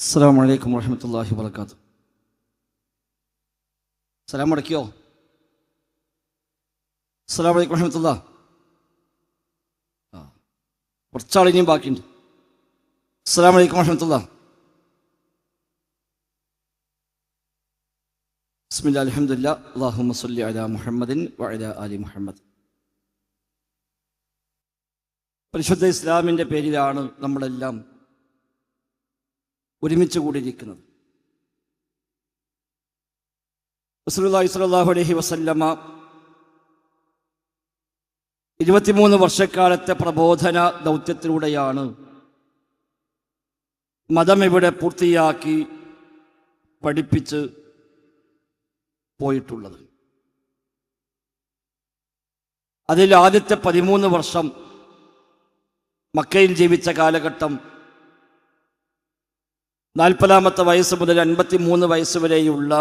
അസ്സാം വലൈക്കും വർഹമത്തല്ലാഹി വർക്കാത്തു സലാം മുടക്കിയോ അസ്സാം വലൈക്കും വർഹമത്തല്ല ആ കുറച്ചാൾ ബാക്കിയുണ്ട്. അസ്സാം വലൈക്കും വർഹമത്തല്ല ബിസ്മില്ലാ അൽഹംദുലില്ലാ അല്ലാഹുമ്മ സല്ലി അലാ മുഹമ്മദിൻ വഅലാ അലി മുഹമ്മദ്. പരിശുദ്ധ ഇസ്ലാമിന്റെ പേരിലാണ് നമ്മളെല്ലാം ഒരുമിച്ച് കൂടിയിരിക്കുന്നത്. റസൂലുള്ളാഹി സ്വല്ലല്ലാഹു അലൈഹി വസല്ലമ ഇരുപത്തിമൂന്ന് വർഷക്കാലത്തെ പ്രബോധന ദൗത്യത്തിലൂടെയാണ് മതം ഇവിടെ പൂർത്തിയാക്കി പഠിപ്പിച്ച് പോയിട്ടുള്ളത്. അതിൽ ആദ്യത്തെ പതിമൂന്ന് വർഷം മക്കയിൽ ജീവിച്ച കാലഘട്ടം നാൽപ്പതാമത്തെ വയസ്സ് മുതൽ അൻപത്തി മൂന്ന് വയസ്സ് വരെയുള്ള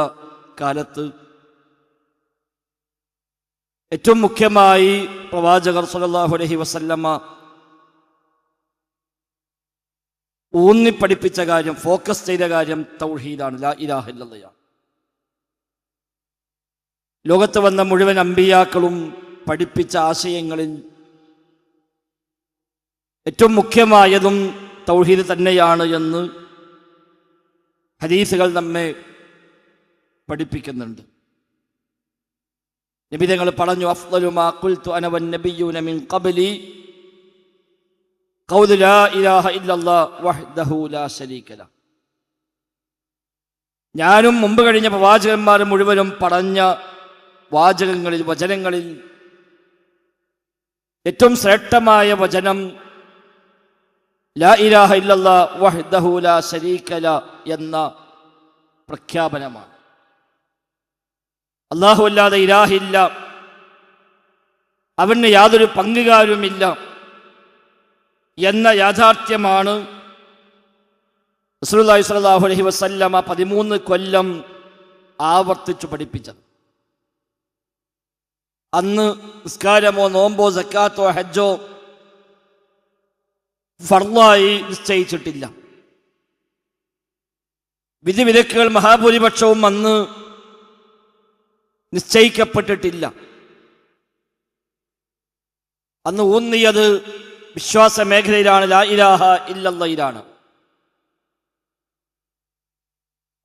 കാലത്ത് ഏറ്റവും മുഖ്യമായി പ്രവാചകർ സല്ലല്ലാഹു അലഹി വസല്ലമ്മ ഊന്നി പഠിപ്പിച്ച കാര്യം ഫോക്കസ് ചെയ്ത കാര്യം തൗഹീദാണ്. ലാ ഇലാഹ ഇല്ലല്ലയാണ് ലോകത്ത് വന്ന മുഴുവൻ അമ്പിയാക്കളും പഠിപ്പിച്ച ആശയങ്ങളിൽ ഏറ്റവും മുഖ്യമായതും തൗഹീദ് തന്നെയാണ് എന്ന് ഹദീസുകൾ നമ്മെ പഠിപ്പിക്കുന്നുണ്ട്. നബിതങ്ങൾ പറഞ്ഞു അഫ്ലുമാ കുൽത്തു ഖുൽതു അന വൻ നബിയ്യൂന മിൻ ഖബ്ലി. ഞാനും മുമ്പ് കഴിഞ്ഞ പ്രവാചകന്മാർ മുഴുവനും പറഞ്ഞ വാചകങ്ങളിൽ വചനങ്ങളിൽ ഏറ്റവും ശ്രേഷ്ഠമായ വചനം ലാ ഇലാഹ ഇല്ലല്ലാ വഹ്ദഹു ലാ ശരീക ല എന്ന പ്രഖ്യാപനമാണ്. അള്ളാഹു അല്ലാതെ ഇലാഹില്ല അവന് യാതൊരു പങ്കുകാരുമില്ല എന്ന യാഥാർത്ഥ്യമാണ് റസൂലുള്ളാഹി സ്വല്ലല്ലാഹു അലൈഹി വസല്ലമ പതിമൂന്ന് കൊല്ലം ആവർത്തിച്ചു പഠിപ്പിച്ചത്. അന്ന് നിസ്കാരമോ നോമ്പോ സക്കാത്തോ ഹജ്ജോ ഫർലായി നിശ്ചയിച്ചിട്ടില്ല. വിധിവിലക്കുകൾ മഹാഭൂരിപക്ഷവും അന്ന് നിശ്ചയിക്കപ്പെട്ടിട്ടില്ല. അന്ന് ഊന്നിയത് വിശ്വാസ മേഖലയിലാണ്. ലാ ഇലാഹ ഇല്ലല്ലയിലാണ്.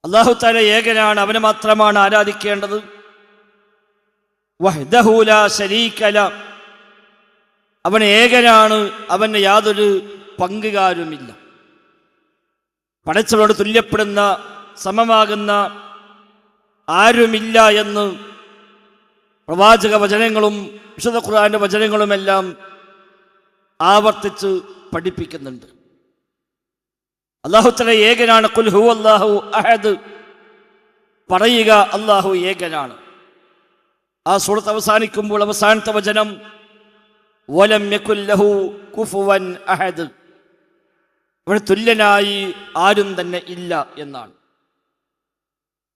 അള്ളാഹു താല ഏകനാണ് അവന് മാത്രമാണ് ആരാധിക്കേണ്ടത്. വഹ്ദഹൂല ലാ ശരീക ല. അവൻ ഏകനാണ് അവന് യാതൊരു പങ്കുകാരുമില്ല. പടച്ചവനോട് തുല്യപ്പെടുന്ന സമമാകുന്ന ആരുമില്ല എന്ന് പ്രവാചക വചനങ്ങളും വിശുദ്ധ ഖുർആാന്റെ വചനങ്ങളുമെല്ലാം ആവർത്തിച്ച് പഠിപ്പിക്കുന്നുണ്ട്. അള്ളാഹുത്തല ഏകനാണ്. കുൽഹു അള്ളാഹു അഹദ്. പറയുക അള്ളാഹു ഏകനാണ്. ആ സുഹൃത്ത് അവസാനിക്കുമ്പോൾ അവസാനത്തെ വചനം വലം യകുല്ലഹു കുഫുവൻ അഹദ്. ഇവിടെ തുല്യനായി ആരും തന്നെ ഇല്ല എന്നാണ്.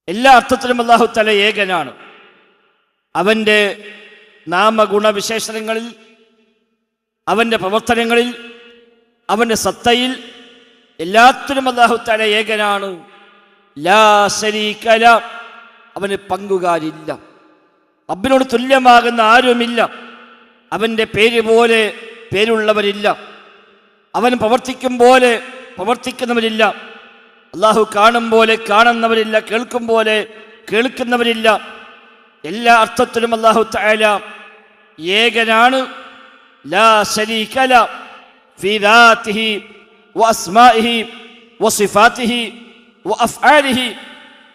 എല്ലാ അർത്ഥത്തിലും അള്ളാഹു തല ഏകനാണ്. അവന്റെ നാമഗുണവിശേഷണങ്ങളിൽ അവന്റെ പ്രവർത്തനങ്ങളിൽ അവന്റെ സത്തയിൽ എല്ലാത്തിനും അള്ളാഹു തല ഏകനാണ്. ലാ അവന് പങ്കുകാരില്ല. റബ്ബിനോട് തുല്യമാകുന്ന ആരുമില്ല. അവന്റെ പേര് പോലെ പേരുള്ളവരില്ല. അവൻ പ്രവർത്തിക്കും പോലെ പ്രവർത്തിക്കുന്നവരില്ല. അള്ളാഹു കാണും പോലെ കാണുന്നവരില്ല കേൾക്കും പോലെ കേൾക്കുന്നവരില്ല. എല്ലാ അർത്ഥത്തിലും അള്ളാഹു തആല ഏകനാണ്. ലാ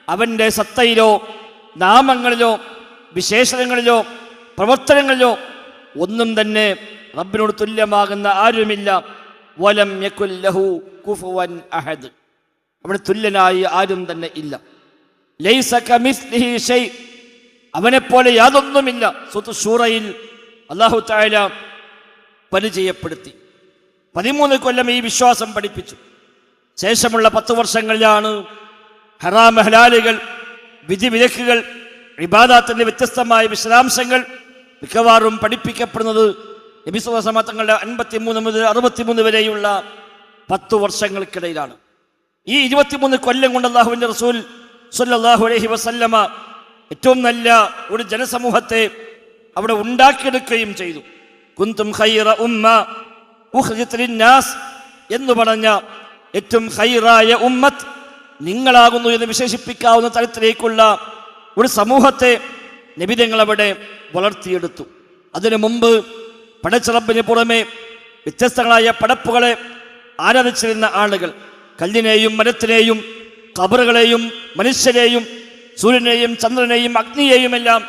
അവന്റെ സത്തയിലോ നാമങ്ങളിലോ വിശേഷണങ്ങളിലോ പ്രവർത്തനങ്ങളിലോ ഒന്നും തന്നെ റബ്ബിനോട് തുല്യമാകുന്ന ആരുമില്ല. വലം യക്കുല്ലഹു കുഫുവൻ അഹദ്. അവിടെ തുല്യനായി ആരും തന്നെ ഇല്ല. അവനെപ്പോലെ യാതൊന്നുമില്ല. സുത്ത് ഷൂറയിൽ അള്ളാഹു തായാല പരിചയപ്പെടുത്തി പതിമൂന്ന് കൊല്ലം ഈ വിശ്വാസം പഠിപ്പിച്ചു. ശേഷമുള്ള പത്ത് വർഷങ്ങളിലാണ് ഹറാം ഹലാലുകൾ വിധിവിലക്കുകൾ വിവാദത്തിന്റെ വ്യത്യസ്തമായ വിശദാംശങ്ങൾ മിക്കവാറും പഠിപ്പിക്കപ്പെടുന്നത് നബിസുവസമ തങ്ങളുടെ അൻപത്തിമൂന്ന് മുതൽ അറുപത്തിമൂന്ന് വരെയുള്ള പത്തു വർഷങ്ങൾക്കിടയിലാണ്. ഈ ഇരുപത്തിമൂന്ന് കൊല്ലം കൊണ്ട് അള്ളാഹുവിന്റെ റസൂൽ സല്ലല്ലാഹു അലഹി വസല്ലമ ഏറ്റവും നല്ല ഒരു ജനസമൂഹത്തെ അവിടെ ഉണ്ടാക്കിയെടുക്കുകയും ചെയ്തു. കുന്തും ഖൈറ ഉമ്മ ഉഖ്രിജത് ലിന്നാസ് എന്ന് പറഞ്ഞ ഏറ്റവും ഹൈറായ ഉമ്മത്ത് നിങ്ങളാകുന്നു എന്ന് വിശേഷിപ്പിക്കാവുന്ന തരത്തിലേക്കുള്ള ഒരു സമൂഹത്തെ നബിതങ്ങൾ അവിടെ വളർത്തിയെടുത്തു. അതിനു മുമ്പ് പടച്ചിറപ്പിന് പുറമെ വ്യത്യസ്തങ്ങളായ പടപ്പുകളെ ആരാധിച്ചിരുന്ന ആളുകൾ കല്ലിനെയും മരത്തിനെയും കബറുകളെയും മനുഷ്യരെയും സൂര്യനെയും ചന്ദ്രനെയും അഗ്നിയെയും എല്ലാം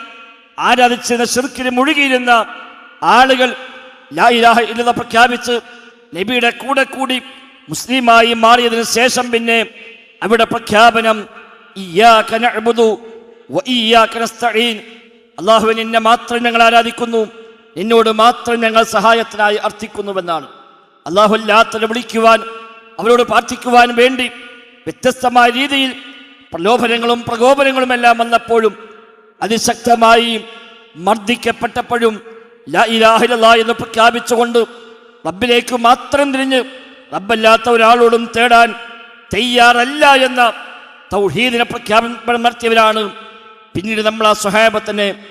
ആരാധിച്ചിരുന്ന ശിർക്കിന് മുഴുകിയിരുന്ന ആളുകൾ ഇല്ലെന്ന് പ്രഖ്യാപിച്ച് നബിയുടെ കൂടെ കൂടി മുസ്ലിമായി മാറിയതിനു ശേഷം പിന്നെ അവിടെ പ്രഖ്യാപനം അള്ളാഹുവിനെ മാത്രം ഞങ്ങൾ ആരാധിക്കുന്നു. നിന്നോട് മാത്രം ഞങ്ങൾ സഹായത്തിനായി അർത്ഥിക്കുന്നുവെന്നാണ്. അള്ളാഹു അല്ലാത്തവരെ വിളിക്കുവാൻ അവരോട് പ്രാർത്ഥിക്കുവാൻ വേണ്ടി വ്യത്യസ്തമായ രീതിയിൽ പ്രലോഭനങ്ങളും പ്രകോപനങ്ങളും എല്ലാം വന്നപ്പോഴും അതിശക്തമായി മർദ്ദിക്കപ്പെട്ടപ്പോഴും ലാ എന്ന് പ്രഖ്യാപിച്ചുകൊണ്ട് റബ്ബിലേക്ക് മാത്രം തിരിഞ്ഞ് റബ്ബല്ലാത്ത ഒരാളോടും തേടാൻ തയ്യാറല്ല എന്ന തൗഹീദിനെ പ്രഖ്യാപനം നടത്തിയവരാണ് പിന്നീട് നമ്മൾ ആ സ്വഹാബത്തിനെ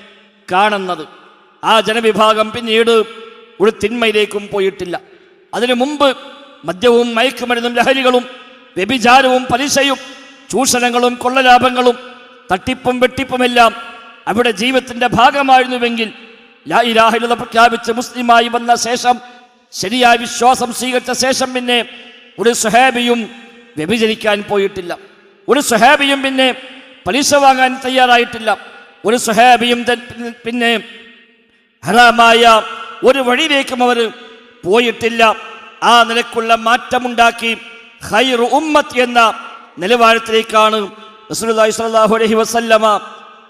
കാണുന്നത്. ആ ജനവിഭാഗം പിന്നീട് ഒരു തിന്മയിലേക്കും പോയിട്ടില്ല. അതിനു മുമ്പ് മദ്യവും മയക്കുമരുന്നും ലഹരികളും വ്യഭിചാരവും പലിശയും ചൂഷണങ്ങളും കൊള്ളലാഭങ്ങളും തട്ടിപ്പും വെട്ടിപ്പുമെല്ലാം അവിടെ ജീവിതത്തിന്റെ ഭാഗമായിരുന്നുവെങ്കിൽ ലാ ഇലാഹിലത പ്രഖ്യാപിച്ച് മുസ്ലിമായി വന്ന ശേഷം ശരിയായ വിശ്വാസം സ്വീകരിച്ച ശേഷം പിന്നെ ഒരു സുഹാബിയും വ്യഭിചരിക്കാൻ പോയിട്ടില്ല. ഒരു സുഹാബിയും പിന്നെ പലിശ വാങ്ങാൻ തയ്യാറായിട്ടില്ല. ഒരു സുഹാബിയും പിന്നെ ഹറാമായ ഒരു വഴിയിലേക്കും അവർ പോയിട്ടില്ല. ആ നിലക്കുള്ള മാറ്റമുണ്ടാക്കി ഖൈറു ഉമ്മത്ത് എന്ന നിലവാരത്തിലേക്കാണ് റസൂലുള്ളാഹി സ്വല്ലല്ലാഹു അലൈഹി വസല്ലമ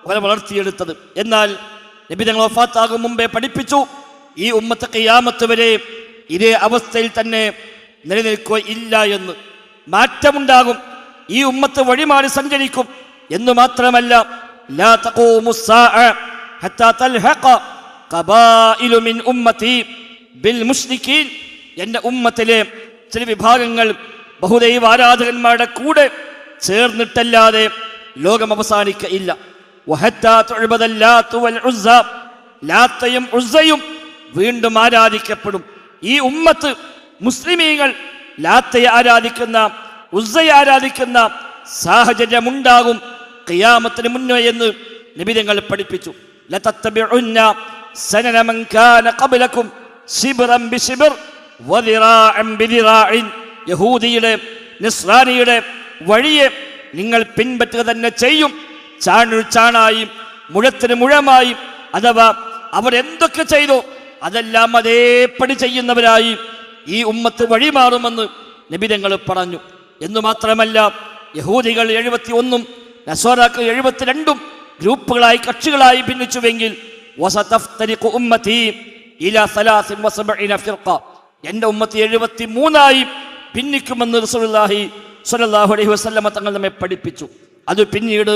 അവരെ വളർത്തിയെടുത്തത്. എന്നാൽ നബി തങ്ങൾ വഫാത്താകും മുമ്പേ പഠിപ്പിച്ചു ഈ ഉമ്മത്ത് ഖിയാമത്ത് വരെ ഇതേ അവസ്ഥയിൽ തന്നെ നിലനിൽക്കുക ഇല്ല എന്ന്. മാറ്റമുണ്ടാകും ഈ ഉമ്മത്ത് വഴിമാറി സഞ്ചരിക്കും എന്ന് മാത്രമല്ല ലാ തഖൂമു ഹത്താ ഖബായിലു മിൻ ഉമ്മത്തി ബിൽ മുസ്ലിഖീൻ എന്റെ ഉമ്മത്തിലെ ചില വിഭാഗങ്ങൾ ബഹുദൈവ ആരാധകന്മാരുടെ കൂടെ ചേർന്നിട്ടല്ലാതെ ലോകം അവസാനിക്കയില്ല. ലാത്തയും ഉസ്സയും വീണ്ടും ആരാധിക്കപ്പെടും. ഈ ഉമ്മത്ത് മുസ്ലിമീങ്ങൾ ലാത്തയെ ആരാധിക്കുന്ന ഉസ്സയെ ആരാധിക്കുന്ന സാഹചര്യമുണ്ടാകും. ഖിയാമത്തിന് മുന്നേ എന്ന് നിബിതങ്ങൾ പഠിപ്പിച്ചു. ലതത്തബിഉന്ന സനന من كان قبلكم ശിബ്റൻ ബിശിബ്ർ وذراعا بذراع യഹൂദിയുടെ നിസ്രാനിയുടെ വഴിയെ നിങ്ങൾ പിൻപറ്റുക തന്നെ ചെയ്യും. ചാണു ചാണായും മുഴത്തിന് മുഴമായി അഥവാ അവർ എന്തൊക്കെ ചെയ്തു അതെല്ലാം അതേപടി ചെയ്യുന്നവരായി ഈ ഉമ്മത്ത് വഴിമാറുമെന്ന് നിബിതങ്ങൾ പറഞ്ഞു. എന്നു മാത്രമല്ല യഹൂദികൾ എഴുപത്തി ഒന്നും നസോറാക്കൾ എഴുപത്തിരണ്ടും ഗ്രൂപ്പുകളായി കക്ഷികളായി ഭിന്നിച്ചുവെങ്കിൽ വസതഫ്തരിഖു ഉമ്മതി ഇലാ സലാസിൻ വസബഇന ഫിർഖ. എന്റെ ഉമ്മത്ത് എഴുപത്തി മൂന്നായി ഭിന്നിക്കുമെന്ന് റസൂലുള്ളാഹി സ്വല്ലല്ലാഹു അലൈഹി വസല്ലമ തങ്ങൾ നമ്മെ പഠിപ്പിച്ചു. അത് പിന്നീട്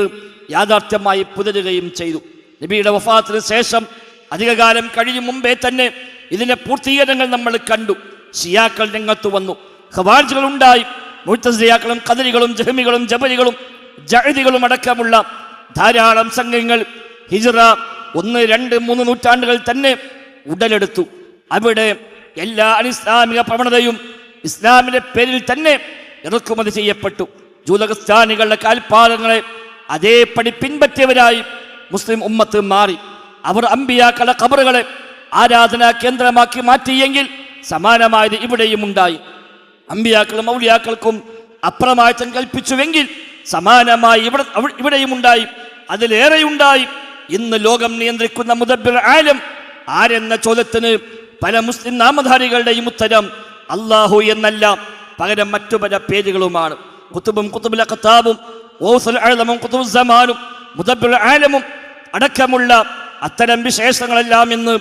യാഥാർത്ഥ്യമായി പുലരുകയും ചെയ്തു. നബിയുടെ വഫാത്തിന് ശേഷം അധികകാലം കഴിയും മുമ്പേ തന്നെ ഇതിന്റെ പൂർത്തീകരണങ്ങൾ നമ്മൾ കണ്ടു. ഷിയാക്കൾ രംഗത്ത് വന്നു. ഖവാർജുകൾ ഉണ്ടായി മുഴുത്തസിയാക്കളും കദരികളും ജഹമികളും ജബലികളും ജഹദികളും അടക്കമുള്ള ധാരാളം സംഘങ്ങൾ ഹിജ്റ ഒന്ന് രണ്ട് മൂന്ന് നൂറ്റാണ്ടുകൾ തന്നെ ഉടലെടുത്തു. അവിടെ എല്ലാ അനിസ്ലാമിക പ്രവണതയും ഇസ്ലാമിന്റെ പേരിൽ തന്നെ ഇറക്കുമതി ചെയ്യപ്പെട്ടു. ജൂതകസ്ഥാനികളുടെ കാൽപ്പാദങ്ങളെ അതേപടി പിൻപറ്റിയവരായി മുസ്ലിം ഉമ്മത്ത് മാറി. അവർ അമ്പിയാക്കളുടെ കബറുകളെ ആരാധനാ കേന്ദ്രമാക്കി മാറ്റിയെങ്കിൽ സമാനമായത് ഇവിടെയും ഉണ്ടായി. അമ്പിയാക്കളും ഔലിയാക്കൾക്കും അപ്രമാറ്റം കൽപ്പിച്ചുവെങ്കിൽ സമാനമായി ഇവിടെ ഇവിടെയും ഉണ്ടായി. അതിലേറെയുണ്ടായി. ഇന്ന് ലോകം നിയന്ത്രിക്കുന്ന മുതബിർ ആലം ആരെന്ന ചോദ്യത്തിന് പല മുസ്ലിം നാമധാരികളുടെയും ഉത്തരം അള്ളാഹു എന്നല്ല. പകരം മറ്റു പല പേരുകളുമാണ്. കുത്തുബും കുത്തുബുല കത്താബും ഓസുൽ ആലമും കുത്തുബു സമാനും ആലമും അടക്കമുള്ള അത്തരം വിശേഷങ്ങളെല്ലാം ഇന്ന്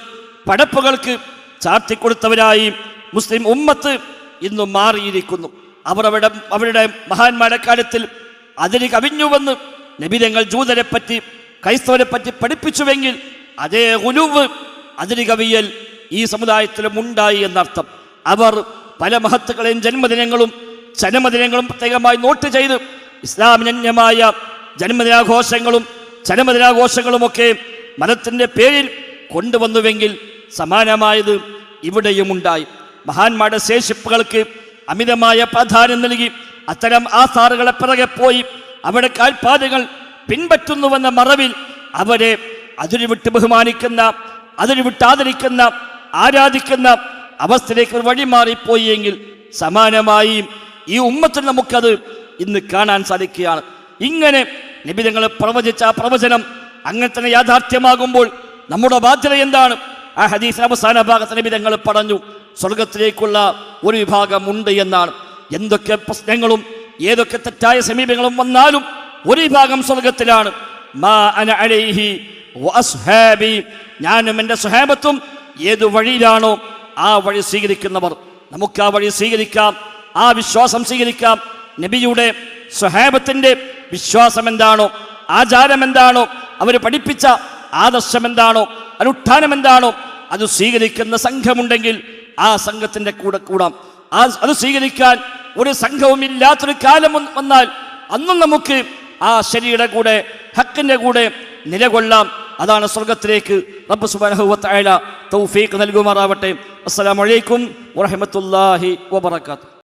പടപ്പുകൾക്ക് ചാർത്തിക്കൊടുത്തവരായി മുസ്ലിം ഉമ്മത്ത് ഇന്ന് മാറിയിരിക്കുന്നു. അവർ അവിടെ അവരുടെ മഹാന്മാരുടെ കാലത്തിൽ അതിന് കവിഞ്ഞുവെന്ന് നബിതങ്ങൾ ജൂതരെ പറ്റി ക്രൈസ്തവരെ പറ്റി പഠിപ്പിച്ചുവെങ്കിൽ അതേ ഉലുവ് അതിന് കവിയൽ ഈ സമുദായത്തിലും ഉണ്ടായി എന്നർത്ഥം. അവർ പല മഹത്തുക്കളെയും ജന്മദിനങ്ങളും ചനമദിനങ്ങളും പ്രത്യേകമായി നോട്ട് ചെയ്ത് ഇസ്ലാമിനന്യമായ ജന്മദിനാഘോഷങ്ങളും ചരമദിനാഘോഷങ്ങളുമൊക്കെ മതത്തിന്റെ പേരിൽ കൊണ്ടുവന്നുവെങ്കിൽ സമാനമായത് ഇവിടെയും ഉണ്ടായി. മഹാന്മാരുടെ ശേഷിപ്പുകൾക്ക് അമിതമായ പ്രാധാന്യം നൽകി അത്തരം ആസാറുകളെ പിറകെ പോയി അവിടെ കാൽപാതകൾ പിൻപറ്റുന്നുവെന്ന മറവിൽ അവരെ അതിരുവിട്ട് ബഹുമാനിക്കുന്ന അതിരി വിട്ട് ആദരിക്കുന്ന ആരാധിക്കുന്ന അവസ്ഥയിലേക്ക് ഒരു വഴി മാറിപ്പോയി എങ്കിൽ സമാനമായി ഈ ഉമ്മത്തിൽ നമുക്കത് ഇന്ന് കാണാൻ സാധിക്കുകയാണ്. ഇങ്ങനെ നിബിധങ്ങൾ പ്രവചിച്ച ആ പ്രവചനം അങ്ങനെ തന്നെ യാഥാർത്ഥ്യമാകുമ്പോൾ നമ്മുടെ ബാധ്യത എന്താണ്? ആ ഹദീസ് അവസാന ഭാഗത്ത് നിബിധങ്ങൾ പറഞ്ഞു സ്വർഗത്തിലേക്കുള്ള ഒരു വിഭാഗമുണ്ട് എന്നാണ്. എന്തൊക്കെ പ്രശ്നങ്ങളും ഏതൊക്കെ തെറ്റായ സമീപങ്ങളും വന്നാലും ഒരു വിഭാഗം സ്വർഗത്തിലാണ്. ഞാനും എന്റെ സ്വഹാബത്തും ഏത് വഴിയിലാണോ ആ വഴി സ്വീകരിക്കുന്നവർ. നമുക്ക് ആ വഴി സ്വീകരിക്കാം ആ വിശ്വാസം സ്വീകരിക്കാം. നബിയുടെ സ്വഹാബത്തിന്റെ വിശ്വാസം എന്താണോ ആചാരം എന്താണോ അവർ പഠിപ്പിച്ച ആദർശം എന്താണോ അനുഷ്ഠാനം എന്താണോ അത് സ്വീകരിക്കുന്ന സംഘമുണ്ടെങ്കിൽ ആ സംഘത്തിന്റെ കൂടെ കൂടാം. ആ അത് സ്വീകരിക്കാൻ ഒരു സംഘവും ഇല്ലാത്തൊരു കാലം വന്നാൽ അന്നും നമുക്ക് ആ ശരിയുടെ കൂടെ ഹക്കിന്റെ കൂടെ നിലകൊള്ളാം. അതാണ് സ്വർഗത്തിലേക്ക് റബ്ബ് സുബ്ഹാനഹു വ തൗഫീഖ് നൽകുമാറാവട്ടെ. അസ്സലാമു അലൈക്കും വറഹ്മത്തുള്ളാഹി വബറകാതുഹു.